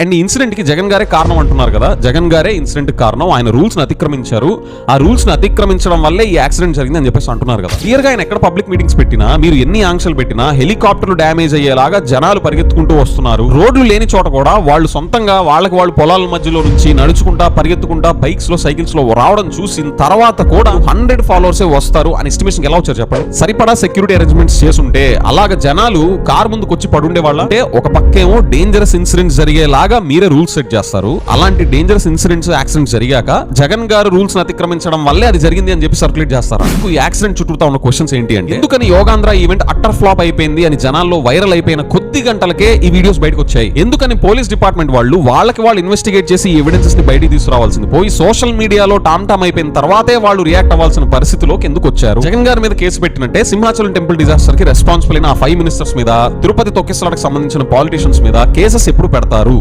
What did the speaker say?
And ఇన్సిడెంట్కి Jagan గారే కారణం అంటున్నారు కదా. జగన్ గారే ఇన్సిడెంట్ కారణం. ఆయన రూల్స్ని అతిక్రమించారు. ఆ రూల్స్ని అతిక్రమించడం వల్లే ఈ యాక్సిడెంట్ జరిగింది అని చెప్పేసి అంటున్నారు కదా. క్లియర్గా ఆయన ఎక్కడ పబ్లిక్ మీటింగ్స్ పెట్టినా మీరు ఎన్ని ఆంక్షలు పెట్టినా హెలికాప్టర్లు డ్యామేజ్ అయ్యేలాగా జనాలు పరిగెత్తుకుంటూ వస్తున్నారు. రోడ్లు లేని చోట కూడా వాళ్ళు సొంతంగా వాళ్ళకి వాళ్ళు పొలాల మధ్యలో నుంచి నడుచుకుంటా పరిగెత్తుకుంటా బైక్స్లో సైకిల్స్లో రావడం చూసిన తర్వాత కూడా హండ్రెడ్ ఫాలోవర్సే వస్తారు అని ఎస్టిమేషన్ ఎలా వచ్చారు చెప్పండి? సరిపడా సెక్యూరిటీ అరేంజ్మెంట్స్ చేసుంటే అలాగ జనాలు కార్ ముందుకు వచ్చి పడుండే వాళ్ళ అంటే ఒక పక్కేమో డేంజరస్ ఇన్సిడెంట్స్ జరిగేలాగా మీరే రూల్స్ సెట్ చేస్తారు. అలాంటి డేంజరస్ ఇన్సిడెంట్స్ యాక్సిడెంట్స్ జరిగాక జగన్ గారు రూల్స్ అతిక్రమించడం వల్లే అది జరిగింది అని చెప్పి సర్క్యులేట్ చేస్తారు? అందుకు ఈ యాక్సిడెంట్ చుట్టూతా ఉన్న క్వశ్చన్స్ ఏంటి అంటే ఎందుకని యోగాంధ్ర ఈవెంట్ అట్టర్ ఫ్లాప్ అయిపోయింది అని జనాల్లో వైరల్ అయిపోయిన కొద్ది గంటలకే ఈ వీడియోస్ బయటకు వచ్చాయి. ఎందుకని పోలీస్ డిపార్ట్మెంట్ వాళ్ళు వాళ్ళకి వాళ్ళు ఇన్వెస్టిగేట్ చేసి ఎవిడెన్సెస్ని బయటికి తీసుకురావాల్సింది. పోయి సోషల్ మీడియాలో టామ్ టామ్ అయిపోయిన తర్వాతే వాళ్ళు రియాక్ట్ అవ్వాల్సిన పరిస్థితిలోకి ఎందుకు వచ్చారు? జగన్ గారి మీద కేసు పెట్టినట్టే సింహాచలం టెంపుల్ డిజాస్టర్కి రెస్పాన్సిబుల్ అయిన ఆ ఫైవ్ మినిస్టర్స్ మీద తిరుపతి తొక్కిసలాటకు సంబంధించిన పాలిటిషియన్స్ మీద కేసెస్ ఎప్పుడు పెడతారు?